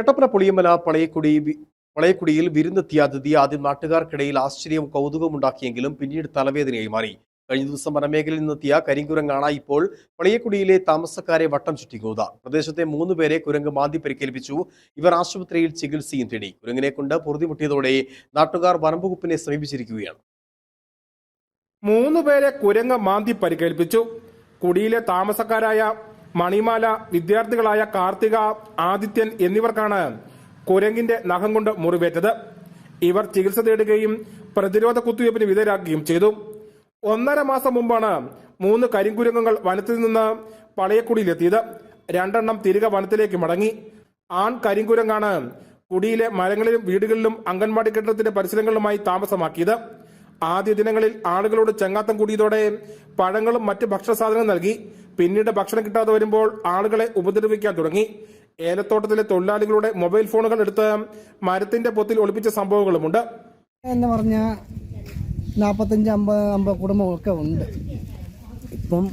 കട്ടപ്പന പുളിയമല പളയക്കുടി പളയക്കുടിയിൽ വിരുന്നെത്തിയ അതിഥി ആദ്യം നാട്ടുകാർക്കിടയിൽ ആശ്ചര്യവും കൗതുകവും ഉണ്ടാക്കിയെങ്കിലും പിന്നീട് തലവേദനയായി മാറി. കഴിഞ്ഞ ദിവസം വനമേഖലയിൽ നിന്നെത്തിയ കരിങ്കുരങ്ങാണ് ഇപ്പോൾ പളയക്കുടിയിലെ താമസക്കാരെ വട്ടം ചുറ്റിക്കുന്നത് പ്രദേശത്തെ മൂന്ന് പേരെ കുരങ്ങ് മാന്തി പരിക്കേൽപ്പിച്ചു. ഇവർ ആശുപത്രിയിൽ ചികിത്സയും തേടി. കുരങ്ങിനെ കൊണ്ട് പൊറുതിമുട്ടിയതോടെ നാട്ടുകാർ വനംവകുപ്പിനെ സമീപിച്ചിരിക്കുകയാണ്. മൂന്ന് പേരെ കുരങ്ങ് മാന്തി പരിക്കേൽപ്പിച്ചു. കുടിയിലെ താമസക്കാരായ മണിമാല വിദ്യാർത്ഥികളായ കാർത്തിക ആദിത്യൻ എന്നിവർക്കാണ് കുരങ്ങിന്റെ നഖം കൊണ്ട് മുറിവേറ്റത്. ഇവർ ചികിത്സ തേടുകയും പ്രതിരോധ കുത്തിവയ്പ്പിന് വിധേയരാക്കുകയും ചെയ്തു. ഒന്നര മാസം മുമ്പാണ് മൂന്ന് കരിങ്കുരങ്ങുകൾ വനത്തിൽ നിന്ന് പളയക്കുടിയിലെത്തിയത് രണ്ടെണ്ണം തിരികെ വനത്തിലേക്ക് മടങ്ങി. ആൺ കരിങ്കുരങ്ങാണ് കുടിയിലെ മരങ്ങളിലും വീടുകളിലും അംഗൻവാടി കെട്ടിടത്തിന്റെ പരിസരങ്ങളിലുമായി താമസമാക്കിയത്. ആദ്യ ദിനങ്ങളിൽ ആളുകളോട് ചങ്ങാത്തം കൂടിയതോടെ പഴങ്ങളും മറ്റ് ഭക്ഷണ സാധനങ്ങളും നൽകി. പിന്നീട് ഭക്ഷണം കിട്ടാതെ വരുമ്പോൾ ആളുകളെ ഉപദ്രവിക്കാൻ തുടങ്ങി. ഏലത്തോട്ടത്തിലെ തൊഴിലാളികളുടെ മൊബൈൽ ഫോണുകൾ എടുത്ത് മരത്തിന്റെ പൊത്തിൽ ഒളിപ്പിച്ച സംഭവങ്ങളുമുണ്ട്. എന്ന് പറഞ്ഞാൽ നാൽപ്പത്തഞ്ച് അമ്പത് അമ്പത് കുടുംബമൊക്കെ ഉണ്ട്. ഇപ്പം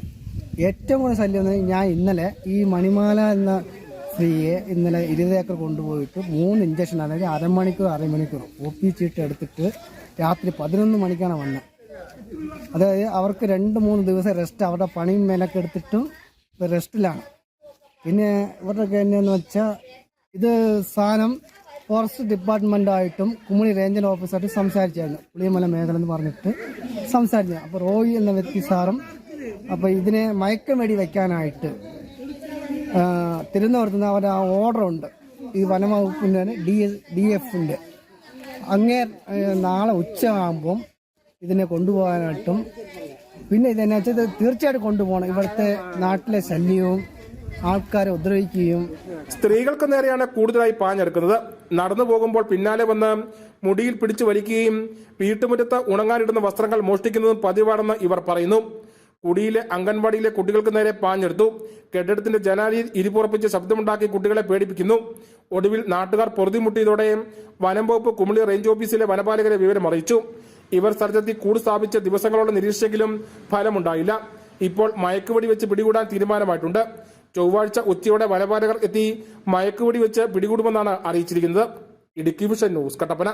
ഏറ്റവും കൂടുതൽ ശല്യം ഞാൻ ഇന്നലെ ഈ മണിമാല എന്ന സ്ത്രീയെ ഇന്നലെ ഇരുപത് ഏക്കർ കൊണ്ടുപോയിട്ട് മൂന്ന് ഇഞ്ചക്ഷൻ അതായത് അരമണിക്കൂർ അരമണിക്കൂർ ഒ പി ചീട്ട് എടുത്തിട്ട് രാത്രി പതിനൊന്ന് മണിക്കാണ് വന്നത്. അതായത് അവർക്ക് രണ്ട് മൂന്ന് ദിവസം റെസ്റ്റ് അവരുടെ പണിയും മേലൊക്കെ എടുത്തിട്ടും റെസ്റ്റിലാണ് പിന്നെ ഇവരുടെ എന്നു വെച്ചാൽ ഇത് സാധനം ഫോറസ്റ്റ് ഡിപ്പാർട്ട്മെന്റായിട്ടും കുമളി റേഞ്ചർ ഓഫീസായിട്ട് സംസാരിച്ചായിരുന്നു. പുളിയമല മേഖല എന്ന് പറഞ്ഞിട്ട് സംസാരിച്ചു. അപ്പോൾ റോയി എന്ന വ്യക്തി സാറും അപ്പോൾ ഇതിനെ മയക്കമേടി വയ്ക്കാനായിട്ട് തിരുവനന്തപുരത്ത് നിന്ന് അവരുടെ ആ ഓർഡർ ഉണ്ട്. ഈ വനംവകുപ്പിന്റെ ഡി ഡി എഫിന്റെ അങ്ങേ നാളെ ഉച്ച ആകുമ്പം ഇതിനെ കൊണ്ടുപോകാനായിട്ടും. പിന്നെ ഇതെന്നു വെച്ചാൽ തീർച്ചയായിട്ടും കൊണ്ടുപോകണം. ഇവിടുത്തെ നാട്ടിലെ ശല്യവും ആൾക്കാരെ ഉപദ്രവിക്കുകയും സ്ത്രീകൾക്ക് നേരെയാണ് കൂടുതലായി പാഞ്ഞെടുക്കുന്നത്. നടന്നു പോകുമ്പോൾ പിന്നാലെ വന്ന് മുടിയിൽ പിടിച്ചു വലിക്കുകയും വീട്ടുമുറ്റത്ത് ഉണങ്ങാനിടുന്ന വസ്ത്രങ്ങൾ മോഷ്ടിക്കുന്നതും പതിവാണെന്ന് ഇവർ പറയുന്നു. കുടിയിലെ അംഗൻവാടിയിലെ കുട്ടികൾക്ക് നേരെ പാഞ്ഞെടുത്തു. കെട്ടിടത്തിന്റെ ജനാലിയിൽ ഇരിപ്പുറപ്പിച്ച് ശബ്ദമുണ്ടാക്കി കുട്ടികളെ പേടിപ്പിക്കുന്നു. ഒടുവിൽ നാട്ടുകാർ പൊറുതിമുട്ടിയതോടെ വനം വകുപ്പ് കുമളി റേഞ്ച് ഓഫീസിലെ വനപാലകരെ വിവരം അറിയിച്ചു ഇവർ സ്ഥലത്തെത്തി കൂട് സ്ഥാപിച്ച ദിവസങ്ങളോടെ നിരീക്ഷിച്ചെങ്കിലും ഫലമുണ്ടായില്ല. ഇപ്പോൾ മയക്കുവെടി വെച്ച് പിടികൂടാൻ തീരുമാനമായിട്ടുണ്ട്. ചൊവ്വാഴ്ച ഉച്ചയോടെ വനപാലകർ എത്തി മയക്കുവെടി വെച്ച് പിടികൂടുമെന്നാണ് അറിയിച്ചിരിക്കുന്നത്. Idukki vision news Kattappana.